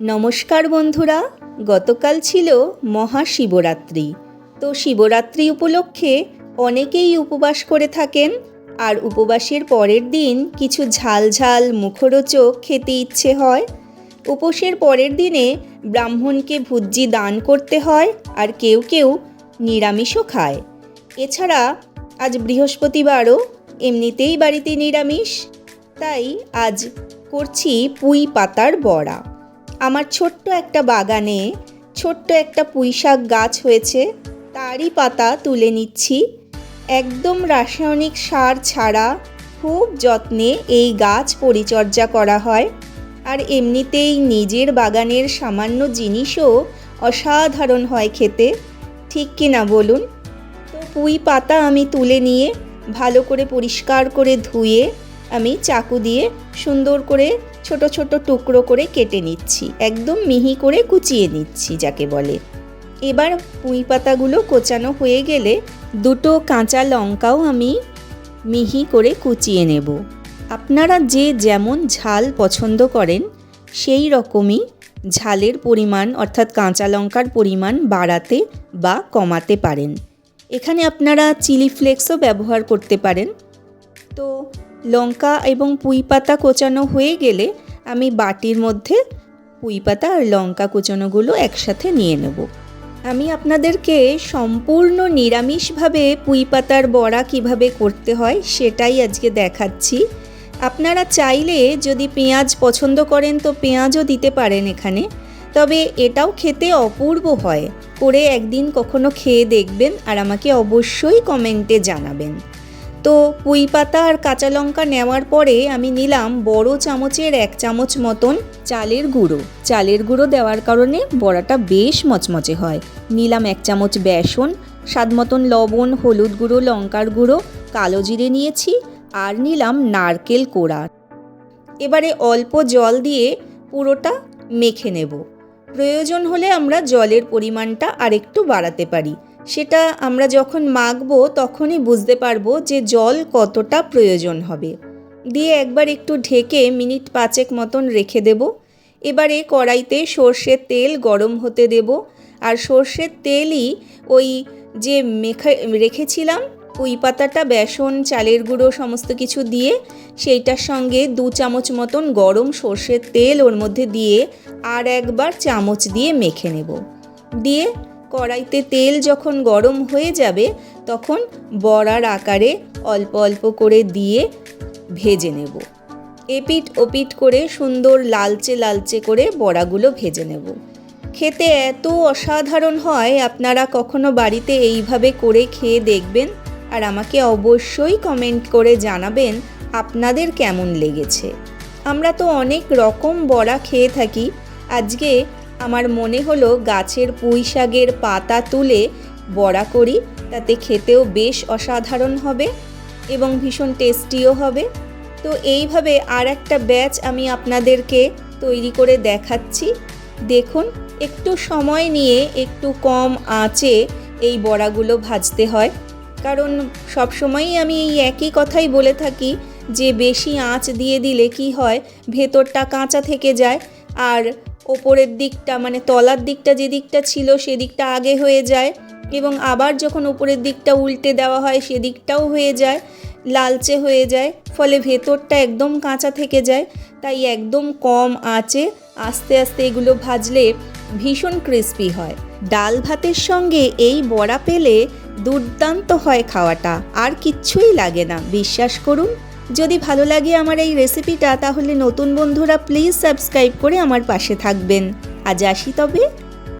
নমস্কার বন্ধুরা, গতকাল ছিল মহাশিবরাত্রি। তো শিবরাত্রি উপলক্ষে অনেকেই উপবাস করে থাকেন আর উপবাসের পরের দিন কিছু ঝাল ঝাল মুখরোচক খেতে ইচ্ছে হয়। উপোসের পরের দিনে ব্রাহ্মণকে ভুজ্জি দান করতে হয় আর কেউ কেউ নিরামিষও খায়। এছাড়া আজ বৃহস্পতিবারও এমনিতেই বাড়িতে নিরামিষ, তাই আজ করছি পুঁই পাতার বড়া। আমার ছোট্ট একটা বাগানে ছোট্ট একটা পুঁই শাক গাছ হয়েছে, তারই পাতা তুলে নিচ্ছি। একদম রাসায়নিক সার ছাড়া খুব যত্নে এই গাছ পরিচর্যা করা হয়। আর এমনিতেই নিজের বাগানের সামান্য জিনিসও অসাধারণ হয় খেতে। ঠিক কি না বলুন? তো পুঁই পাতা আমি তুলে নিয়ে ভালো করে পরিষ্কার করে ধুয়ে আমি চাকু দিয়ে সুন্দর করে ছোট ছোট টুকরো করে কেটে নিচ্ছি, একদম মিহি করে কুচিয়ে নিচ্ছি যাকে বলে। এবার পুঁই পাতাগুলো কোচানো হয়ে গেলে দুটো কাঁচা লঙ্কাও আমি মিহি করে কুচিয়ে নেব। আপনারা যে যেমন ঝাল পছন্দ করেন, সেই রকমই ঝালের পরিমাণ অর্থাৎ কাঁচা লঙ্কার পরিমাণ বাড়াতে বা কমাতে পারেন। এখানে আপনারা চিলি ফ্লেক্সও ব্যবহার করতে পারেন। তো লঙ্কা এবং পুঁই পাতা কোচানো হয়ে গেলে আমি বাটির মধ্যে পুঁই পাতা আর লঙ্কা কোচানোগুলো একসাথে নিয়ে নেব। আমি আপনাদেরকে সম্পূর্ণ নিরামিষভাবে পুঁই পাতার বড়া কীভাবে করতে হয় সেটাই আজকে দেখাচ্ছি। আপনারা চাইলে যদি পেঁয়াজ পছন্দ করেন তো পেঁয়াজও দিতে পারেন এখানে। তবে এটাও খেতে অপূর্ব হয়। করে একদিন কখনো খেয়ে দেখবেন আর আমাকে অবশ্যই কমেন্টে জানাবেন। তো পুঁই পাতা আর কাঁচা লঙ্কা নেওয়ার পরে আমি নিলাম বড় চামচের এক চামচ মতন চালের গুঁড়ো। চালের গুঁড়ো দেওয়ার কারণে বড়াটা বেশ মচমচে হয়। নিলাম এক চামচ বেসন, স্বাদ মতন লবণ, হলুদ গুঁড়ো, লঙ্কার গুঁড়ো, কালো জিরে নিয়েছি আর নিলাম নারকেল কোড়া। এবারে অল্প জল দিয়ে পুরোটা মেখে নেব। প্রয়োজন হলে আমরা জলের পরিমাণটা আরেকটু বাড়াতে পারি। সেটা আমরা যখন মাখবো তখনই বুঝতে পারব যে জল কতটা প্রয়োজন হবে। দিয়ে একবার একটু ঢেকে মিনিট পাঁচেক মতন রেখে দেব। এবারে কড়াইতে সর্ষের তেল গরম হতে দেব। আর সর্ষের তেলই ওই যে মেখে, রেখেছিলাম পুঁই পাতাটা, বেসন, চালের গুঁড়ো সমস্ত কিছু দিয়ে সেইটার সঙ্গে দু চামচ মতন গরম সর্ষের তেল ওর মধ্যে দিয়ে আর একবার চামচ দিয়ে মেখে নেব। দিয়ে কড়াইতে তেল যখন গরম হয়ে যাবে, তখন বড়ার আকারে অল্প অল্প করে দিয়ে ভেজে নেব। এপিট ওপিট করে সুন্দর লালচে লালচে করে বড়াগুলো ভেজে নেব। খেতে এত অসাধারণ হয়, আপনারা কখনো বাড়িতে এইভাবে করে খেয়ে দেখবেন আর আমাকে অবশ্যই কমেন্ট করে জানাবেন আপনাদের কেমন লেগেছে। আমরা তো অনেক রকম বড়া খেয়ে থাকি। আজকে আমার মনে হলো গাছের পুঁই শাকের পাতা তুলে বড়া করি, তাতে খেতেও বেশ অসাধারণ হবে এবং ভীষণ টেস্টিও হবে। তো এইভাবে আর একটা ব্যাচ আমি আপনাদেরকে তৈরি করে দেখাচ্ছি। দেখুন, একটু সময় নিয়ে একটু কম আঁচে এই বড়াগুলো ভাজতে হয়। কারণ সবসময়ই আমি এই একই কথাই বলে থাকি যে বেশি আঁচ দিয়ে দিলে কি হয়, ভেতরটা কাঁচা থেকে যায়। আর ওপরের দিকটা মানে তলার দিকটা যে দিকটা ছিল সেদিকটা আগে হয়ে যায় এবং আবার যখন ওপরের দিকটা উল্টে দেওয়া হয় সেদিকটাও হয়ে যায়, লালচে হয়ে যায়, ফলে ভেতরটা একদম কাঁচা থেকে যায়, তাই একদম কম আঁচে আস্তে আস্তে এগুলো ভাজলে ভীষণ ক্রিস্পি হয়। ডাল ভাতের সঙ্গে এই বড়া পেলে দুর্দান্ত হয় খাওয়াটা, আর কিচ্ছুই লাগে না। বিশ্বাস করুন যদি ভালো লাগে আমার এই রেসিপিটা তাহলে নতুন বন্ধুরা প্লিজ সাবস্ক্রাইব করে আমার পাশে থাকবেন। আজ আসি তবে।